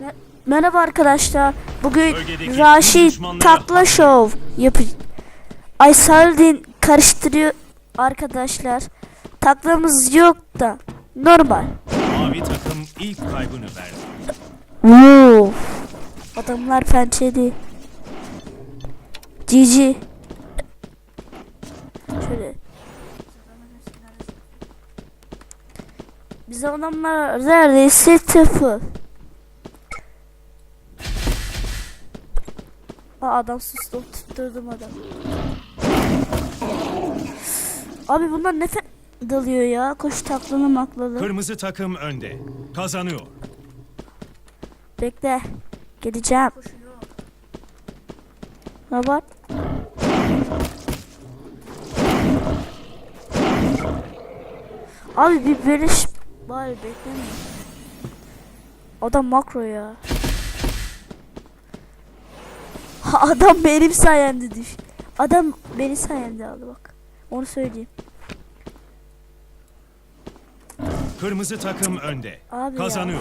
Me- Merhaba arkadaşlar. Bugün Bölgedeki Raşit Takla. Show yapı. Ay Saladin karıştırıyor arkadaşlar. Taklamız yok da normal. Mavi takım ilk kaybını verdi. Wow. Adamlar pençeli. GG. Şöyle. Biz adamlar neredeyse tıfı. Aa adam sustu. Tutturdum adam. Abi bunlar ne dalıyor ya? Koş taklalı maklalı. Kırmızı takım önde. Kazanıyor. Bekle. Geleceğim. Ne var? Abi bir beleş bari bekleme. Adam makro ya. adam benim sayemde düş. Adam benim sayemde aldı bak. Onu söyleyeyim. Kırmızı takım önde. Abi ya. Kazanıyor.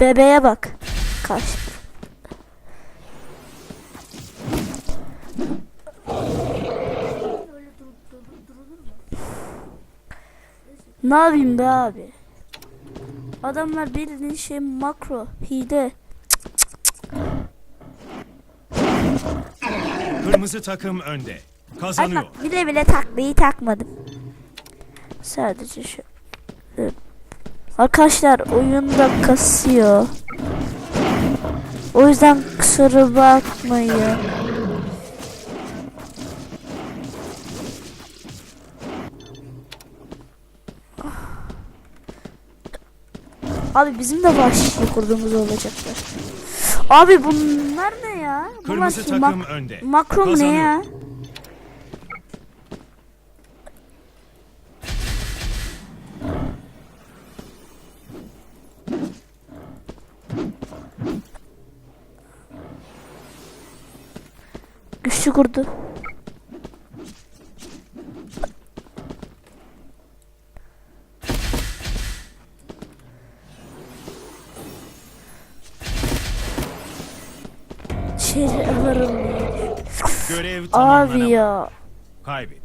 Bebeğe bak. Kaç. Ne yapayım be abi? Adamlar bildiğin şey makro, hile. Kırmızı takım önde. Ay Kazanıyor. bak bile bile taklayı takmadım. Sadece şu. Arkadaşlar oyunda kasıyor. O yüzden kusura bakmayın. Abi bizim de vahşi kurduğumuz olacaklar. Abi bunlar ne ya? Bunlar Kırmızı mak- takım önde. makro mu ne Kazanıyor. ya? Güçlü kurdu. Şehri alırım. Görev tamamlanamadı. Abi ya. Kaybet.